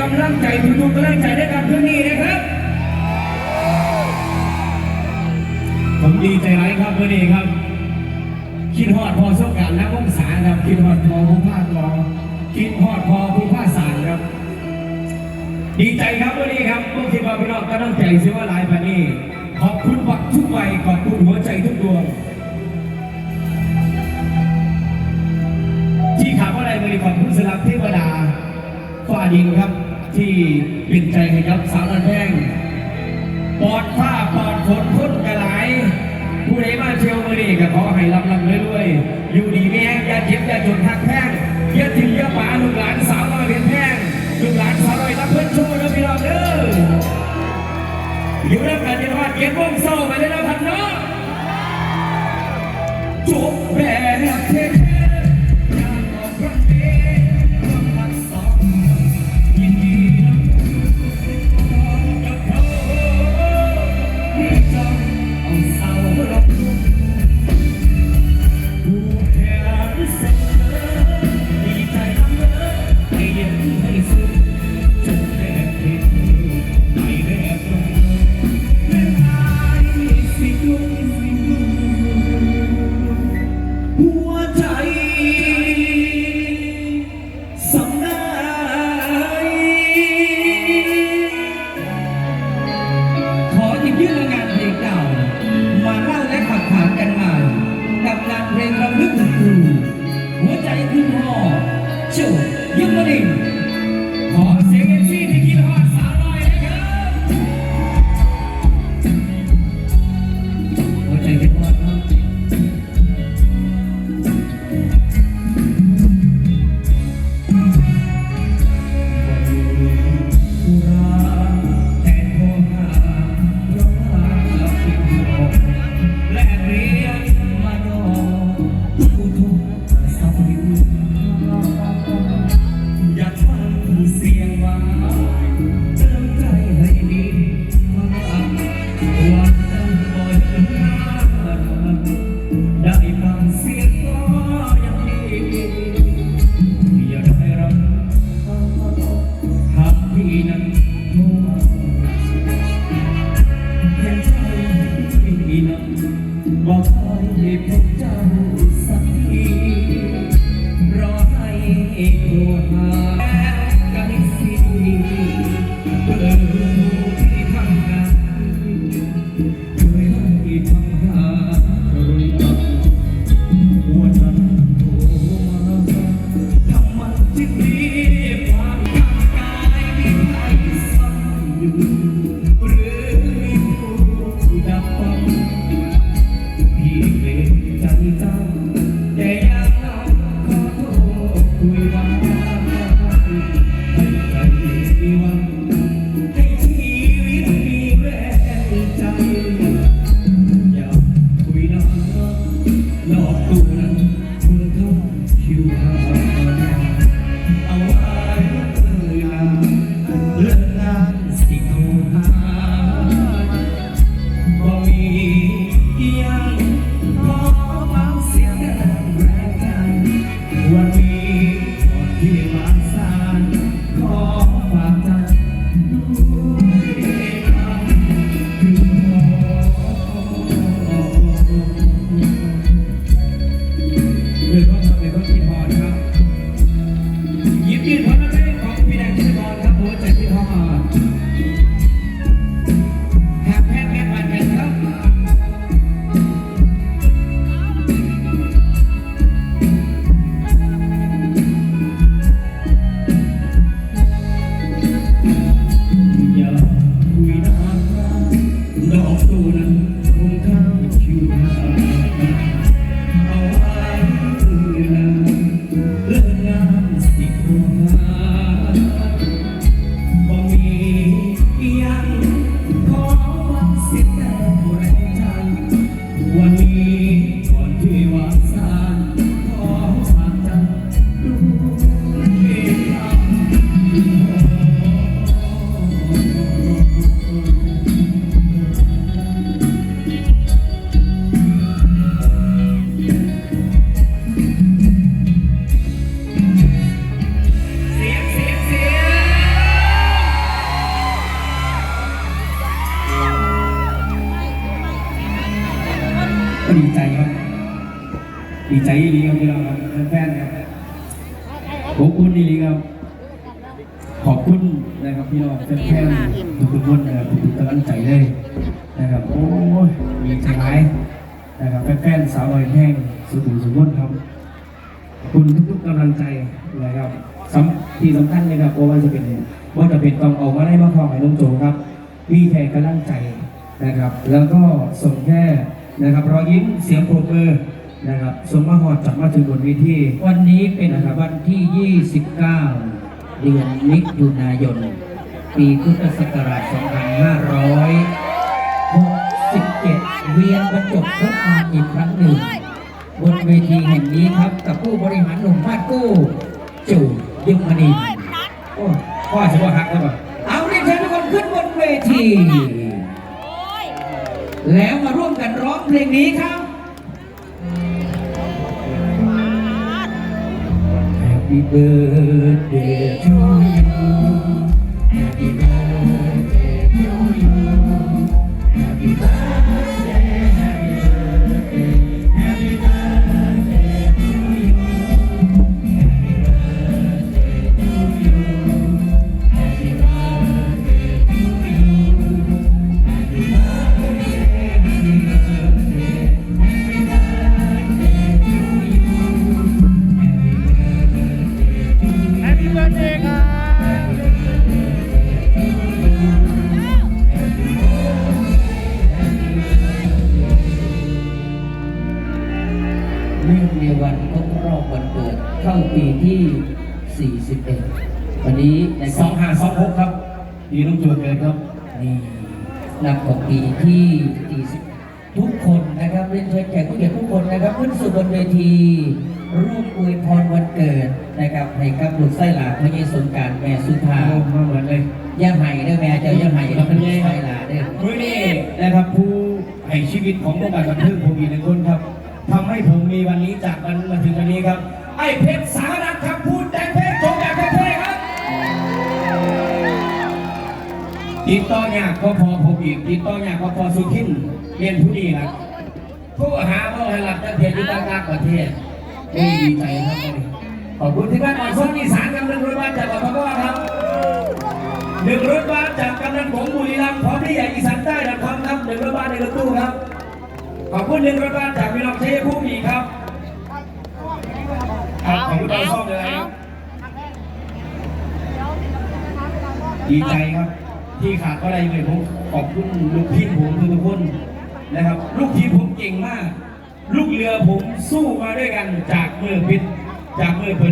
กำลังใจทุกๆกำลังใจได้กับเพื่อนนี่นะครับ ผมดีใจร้ายครับเพื่อนนี่ครับ คิดฮอดพอสงกรารนักวงศาครับ คิดฮอดพอผู้ภาครองคิดฮอดพอผู้ภาคสารครับ ดีใจครับวันนี้ครับก็คิดว่าพี่น้องก็ต้องใจซิว่าหลายปานนี้ขอบคุณบักทุกใบขอบคุณหัวใจทุกดวงที่ขาว่าอะไรวันนี้ขอบคุณสลับเทวดาฟ้าดินครับ ที่เป็นใจให้กับสาวนันแพงปลอดฟ้าปลอดฝนพ้นกระไหลผู้ใดมาเที่ยวมือนี้ก็ขอให้รับรับเรื่อยๆอยู่ดีแม่อย่าเจ็บอย่าจนทักแพงอย่าถึงอย่าป่าลูกหลานสาวน้อยเรียนแพงลูกหลานสาวน้อยรับเพื่อนชว์นะพี่น้องเด้ออยู่รับกันจนว่าเก็บวงเศร้าไปเลยนะพันเนาะจบแบบเท่ โจ เก็ดีใจครับ ดีใจอีลีครับพี่น้องครับแฟนๆครับขอบคุณอีลีครับ ขอบคุณนะครับพี่น้องแฟนๆทุกคนนะครับทุกกำลังใจเลยนะครับโอ้ยมีใจร้ายนะครับแฟนๆสาวลอยแห้งสุขุมสุขนครับคุณทุกๆกำลังใจนะครับสำที่สำคัญเลยครับว่าจะเป็นว่าจะเป็นต้องเอามาได้มาพอให้น้องโจครับมีแค่กำลังใจนะครับ แล้วก็ส่งแค่ นะครับรอยยิ้มเสียงปรบมือนะครับส่งมาหอดจับมาถึงบนเวที วันนี้เป็นวันที่ 29 เดือนมิถุนายน ปีพุทธศักราช 2567 เวียนบรรจบพบมาอีกครั้งหนึ่ง บนเวทีแห่งนี้ครับ กับผู้บริหารหนุ่มมาดกู้ จู่ยุมณี โอ้พ่อจะว่าหักแล้วป่ะ เอาเรียนเชิญทุกคนขึ้นบนเวที แล้วมาร่วมกันร้องเพลง นี้ครับ Happy birthday to you ในวันครบรอบวันเกิดเข้าปีที่ 41 วันนี้ในสองห้าสองหกครับดีน้องจูนเลยครับ นี่นับของปีที่40ทุกคนนะครับเรียนเชิญแขกผู้เกียรติทุกคนนะครับขึ้นสู่บนเวที ร่วมอวยพรวันเกิดนะครับให้กับลูกไส้หลานพระเยซูสงกรารแม่สุธาโอ้มาเหมือนเลย ย่าไห่เด้อแม่เจ้าย่าไห่เราเป็นลูกไส้หลานเด้อ มื้อนี้นะครับผู้ให้ชีวิตของพวกเราบันเทิงผมอีกหนึ่งคนครับทำให้ผ มีวันนี้จากวันมาถึงวันนี้ครับ ไอ้เพชรสารัตครับพูดแต่งเพชรจงแบบเท่ๆครับติดต่อยากก็พอผมอีกติดต่อยากก็พอสุขินเรียนผู้ดีครับผู้หาว่าให้หลับจะเทียนยู่ต่างๆประเทศดีใจครับขอบคุณที่บ้านอ่อนส้มอีสานกำลังรวยบ้านจากกทมครับหนึ่งรถบัสจากกำนันผมบุรีรัมย์พร้อมที่ใหญ่อีสานใต้ดับความครับหนึ่งรถบัสในรถตู้ครับ ขอบคุณหนึ่งรถบัสจากพี่น้องชัยภูมิอีกครับครับขอบคุณเราซ่อมเลยครับดีใจครับ ที่ขาดก็ได้เลยผมขอบคุณลูกทีมผมทุกคนนะครับ ลูกทีมผมเก่งมาก ลูกเรือผมสู้มาด้วยกันจากเมื่อพิษจากเมื่อเปิด